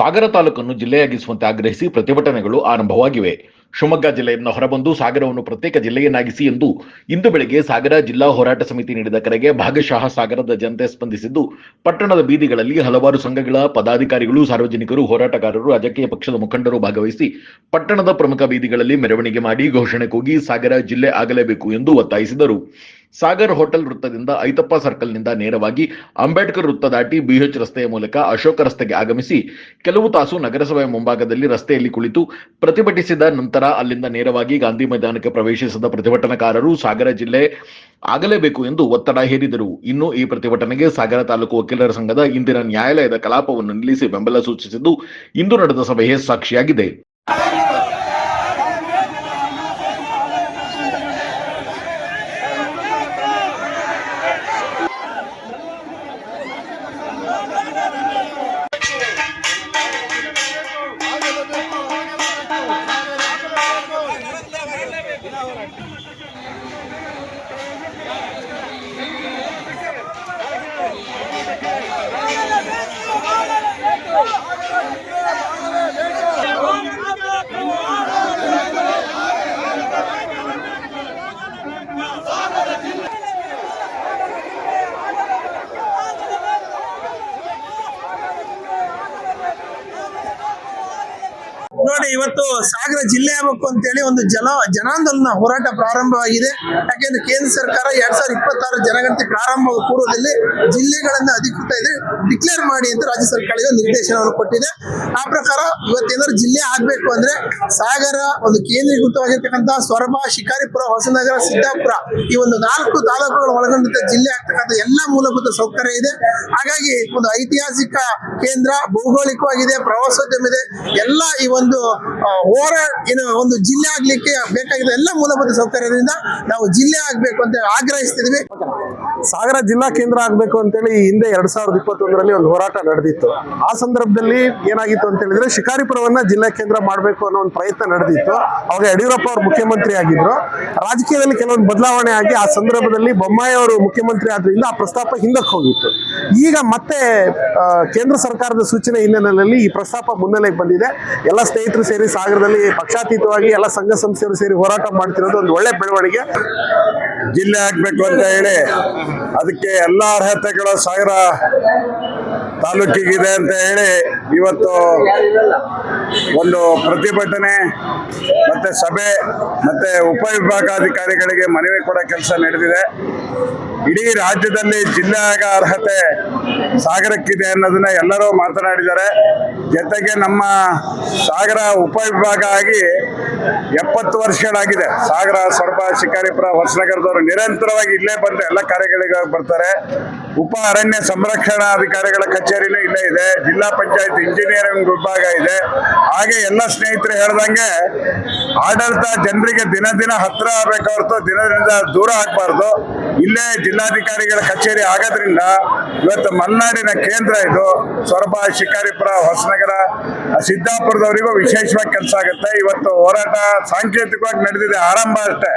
ಸಾಗರ ತಾಲೂಕನ್ನು ಜಿಲ್ಲೆಯಾಗಿಸುವಂತೆ ಆಗ್ರಹಿಸಿ ಪ್ರತಿಭಟನೆಗಳು ಆರಂಭವಾಗಿವೆ. ಶಿವಮೊಗ್ಗ ಜಿಲ್ಲೆಯಿಂದ ಹೊರಬಂದು ಸಾಗರವನ್ನು ಪ್ರತ್ಯೇಕ ಜಿಲ್ಲೆಯನ್ನಾಗಿಸಿ ಎಂದು ಇಂದು ಬೆಳಗ್ಗೆ ಸಾಗರ ಜಿಲ್ಲಾ ಹೋರಾಟ ಸಮಿತಿ ನೀಡಿದ ಕರೆಗೆ ಭಾಗಶಃ ಸಾಗರದ ಜನತೆ ಸ್ಪಂದಿಸಿದ್ದು, ಪಟ್ಟಣದ ಬೀದಿಗಳಲ್ಲಿ ಹಲವಾರು ಸಂಘಗಳ ಪದಾಧಿಕಾರಿಗಳು, ಸಾರ್ವಜನಿಕರು, ಹೋರಾಟಗಾರರು, ರಾಜಕೀಯ ಪಕ್ಷದ ಮುಖಂಡರು ಭಾಗವಹಿಸಿ ಪಟ್ಟಣದ ಪ್ರಮುಖ ಬೀದಿಗಳಲ್ಲಿ ಮೆರವಣಿಗೆ ಮಾಡಿ ಘೋಷಣೆ ಕೂಗಿ ಸಾಗರ ಜಿಲ್ಲೆ ಆಗಲೇಬೇಕು ಎಂದು ಒತ್ತಾಯಿಸಿದರು. ಸಾಗರ್ ಹೋಟೆಲ್ ವೃತ್ತದಿಂದ ಐತಪ್ಪ ಸರ್ಕಲ್ನಿಂದ ನೇರವಾಗಿ ಅಂಬೇಡ್ಕರ್ ವೃತ್ತ ದಾಟಿ ಬಿಎಚ್ ರಸ್ತೆಯ ಮೂಲಕ ಅಶೋಕ ರಸ್ತೆಗೆ ಆಗಮಿಸಿ, ಕೆಲವು ತಾಸು ನಗರಸಭೆ ಮುಂಭಾಗದಲ್ಲಿ ರಸ್ತೆಯಲ್ಲಿ ಕುಳಿತು ಪ್ರತಿಭಟಿಸಿದ ನಂತರ ಅಲ್ಲಿಂದ ನೇರವಾಗಿ ಗಾಂಧಿ ಮೈದಾನಕ್ಕೆ ಪ್ರವೇಶಿಸಿದ ಪ್ರತಿಭಟನಾಕಾರರು ಸಾಗರ ಜಿಲ್ಲೆ ಆಗಲೇಬೇಕು ಎಂದು ಒತ್ತಡ ಹೇರಿದರು. ಇನ್ನು ಈ ಪ್ರತಿಭಟನೆಗೆ ಸಾಗರ ತಾಲೂಕು ವಕೀಲರ ಸಂಘದ ಇಂದಿನ ನ್ಯಾಯಾಲಯದ ಕಲಾಪವನ್ನು ನಿಲ್ಲಿಸಿ ಬೆಂಬಲ ಸೂಚಿಸಿದ್ದು ಇಂದು ನಡೆದ ಸಭೆಯೇ ಸಾಕ್ಷಿಯಾಗಿದೆ. ಇವತ್ತು ಸಾಗರ ಜಿಲ್ಲೆ ಆಗಬೇಕು ಅಂತೇಳಿ ಒಂದು ಜನ, ಜನಾಂದೋಲನ ಹೋರಾಟ ಪ್ರಾರಂಭವಾಗಿದೆ. ಯಾಕೆಂದ್ರೆ ಕೇಂದ್ರ ಸರ್ಕಾರ ಎರಡ್ ಸಾವಿರದ ಇಪ್ಪತ್ತಾರು ಜನಗಣತಿ ಪ್ರಾರಂಭ ಪೂರ್ವದಲ್ಲಿ ಜಿಲ್ಲೆಗಳನ್ನ ಅಧಿಕೃತ ಇದೆ ಡಿಕ್ಲೇರ್ ಮಾಡಿ ಅಂತ ರಾಜ್ಯ ಸರ್ಕಾರಕ್ಕೆ ನಿರ್ದೇಶನವನ್ನು ಕೊಟ್ಟಿದೆ. ಆ ಪ್ರಕಾರ ಇವತ್ತೇನಾದ್ರು ಜಿಲ್ಲೆ ಆಗ್ಬೇಕು ಅಂದ್ರೆ ಸಾಗರ, ಒಂದು ಕೇಂದ್ರೀಕೃತವಾಗಿರ್ತಕ್ಕಂತಹ ಸೊರಬ ಶಿಕಾರಿಪುರ, ಹೊಸನಗರ, ಸಿದ್ದಾಪುರ ಈ ಒಂದು ನಾಲ್ಕು ತಾಲೂಕುಗಳು ಒಳಗೊಂಡಂತ ಜಿಲ್ಲೆ ಆಗ್ತಕ್ಕಂಥ ಎಲ್ಲ ಮೂಲಭೂತ ಸೌಕರ್ಯ ಇದೆ. ಹಾಗಾಗಿ ಒಂದು ಐತಿಹಾಸಿಕ ಕೇಂದ್ರ, ಭೌಗೋಳಿಕವಾಗಿದೆ, ಪ್ರವಾಸೋದ್ಯಮ ಇದೆ. ಎಲ್ಲ ಈ ಒಂದು Auburn. ಆ, ಹೋರಾಟ ಏನು ಒಂದು ಜಿಲ್ಲೆ ಆಗ್ಲಿಕ್ಕೆ ಬೇಕಾಗಿದ್ದ ಎಲ್ಲ ಮೂಲಭೂತ ಸೌಕರ್ಯದಿಂದ ನಾವು ಜಿಲ್ಲೆ ಆಗ್ಬೇಕು ಅಂತ ಆಗ್ರಹಿಸ್ತಿದ್ವಿ. ಸಾಗರ ಜಿಲ್ಲಾ ಕೇಂದ್ರ ಆಗ್ಬೇಕು ಅಂತೇಳಿ ಹಿಂದೆ ಎರಡ್ ಸಾವಿರದ ಇಪ್ಪತ್ತೊಂದರಲ್ಲಿ ಒಂದು ಹೋರಾಟ ನಡೆದಿತ್ತು. ಆ ಸಂದರ್ಭದಲ್ಲಿ ಏನಾಗಿತ್ತು ಅಂತ ಹೇಳಿದ್ರೆ ಶಿಕಾರಿಪುರವನ್ನ ಜಿಲ್ಲಾ ಕೇಂದ್ರ ಮಾಡಬೇಕು ಅನ್ನೋ ಒಂದು ಪ್ರಯತ್ನ ನಡೆದಿತ್ತು. ಅವಾಗ ಯಡಿಯೂರಪ್ಪ ಅವರು ಮುಖ್ಯಮಂತ್ರಿ ಆಗಿದ್ರು. ರಾಜಕೀಯದಲ್ಲಿ ಕೆಲವೊಂದು ಬದಲಾವಣೆ ಆಗಿ ಆ ಸಂದರ್ಭದಲ್ಲಿ ಬೊಮ್ಮಾಯಿ ಅವರು ಮುಖ್ಯಮಂತ್ರಿ ಆದ್ರಿಂದ ಆ ಪ್ರಸ್ತಾಪ ಹಿಂದಕ್ಕೆ ಹೋಗಿತ್ತು. ಈಗ ಮತ್ತೆ ಕೇಂದ್ರ ಸರ್ಕಾರದ ಸೂಚನೆ ಹಿನ್ನೆಲೆಯಲ್ಲಿ ಈ ಪ್ರಸ್ತಾಪ ಮುನ್ನೆಲೆಗೆ ಬಂದಿದೆ. ಎಲ್ಲ ಸ್ನೇಹಿತರು ಸೇರಿ ಸಾಗರದಲ್ಲಿ ಪಕ್ಷಾತೀತವಾಗಿ ಎಲ್ಲ ಸಂಘ ಸಂಸ್ಥೆಯರು ಸೇರಿ ಹೋರಾಟ ಮಾಡ್ತಿರೋದು ಒಂದು ಒಳ್ಳೆ ಬೆಳವಣಿಗೆ. ಜಿಲ್ಲೆ ಆಗ್ಬೇಕು ಅಂತ ಹೇಳಿ ಅದಕ್ಕೆ ಎಲ್ಲ ಅರ್ಹತೆಗಳು ಸಾಗರ ತಾಲೂಕಿಗಿದೆ ಅಂತ ಹೇಳಿ ಇವತ್ತು ಒಂದು ಪ್ರತಿಭಟನೆ ಮತ್ತೆ ಸಭೆ ಮತ್ತೆ ಉಪವಿಭಾಗಾಧಿಕಾರಿಗಳಿಗೆ ಮನವಿ ಕೊಡೋ ಕೆಲಸ ನಡೆದಿದೆ. ಇಡೀ ರಾಜ್ಯದಲ್ಲಿ ಜಿಲ್ಲೆಯಾಗ ಅರ್ಹತೆ ಸಾಗರಕ್ಕಿದೆ ಅನ್ನೋದನ್ನ ಎಲ್ಲರೂ ಮಾತನಾಡಿದ್ದಾರೆ. ಜೊತೆಗೆ ನಮ್ಮ ಸಾಗರ ಉಪವಿಭಾಗ ಆಗಿ ಎಪ್ಪತ್ತು ವರ್ಷಗಳಾಗಿದೆ. ಸಾಗರ ಸೊರಬ ಶಿಕಾರಿಪುರ, ಹೊಸನಗರದವರು ನಿರಂತರವಾಗಿ ಇಲ್ಲೇ ಬಂದು ಎಲ್ಲ ಕಾರ್ಯಗಳಿಗೆ ಬರ್ತಾರೆ. ಉಪ ಅರಣ್ಯ ಸಂರಕ್ಷಣಾ ಅಧಿಕಾರಿಗಳ ಕಚೇರಿನೂ ಇಲ್ಲೇ ಇದೆ. ಜಿಲ್ಲಾ ಪಂಚಾಯತ್ ಇಂಜಿನಿಯರಿಂಗ್ ವಿಭಾಗ ಇದೆ. ಹಾಗೆ ಎಲ್ಲ ಸ್ನೇಹಿತರು ಹೇಳ್ದಂಗೆ ಆಡಳಿತ ಜನರಿಗೆ ದಿನ ದಿನ ಹತ್ರ ಆಗ್ಬೇಕು ದಿನದಿಂದ ದೂರ ಆಗಬಾರ್ದು. ಇಲ್ಲೇ ಜಿಲ್ಲಾಧಿಕಾರಿಗಳ ಕಚೇರಿ ಆಗೋದ್ರಿಂದ ಇವತ್ತು ಮಲೆನಾಡಿನ ಕೇಂದ್ರ ಇದು ಸೊರಬ, ಶಿಕಾರಿಪುರ, ಹೊಸನಗರ, ಸಿದ್ದಾಪುರದವರಿಗೂ ವಿಶೇಷವಾಗಿ ಕೆಲಸ ಆಗುತ್ತೆ. ಇವತ್ತು ಹೋರಾಟ ಸಾಂಕೇತಿಕವಾಗಿ ನಡೆದಿದೆ, ಆರಂಭ ಅಷ್ಟೇ.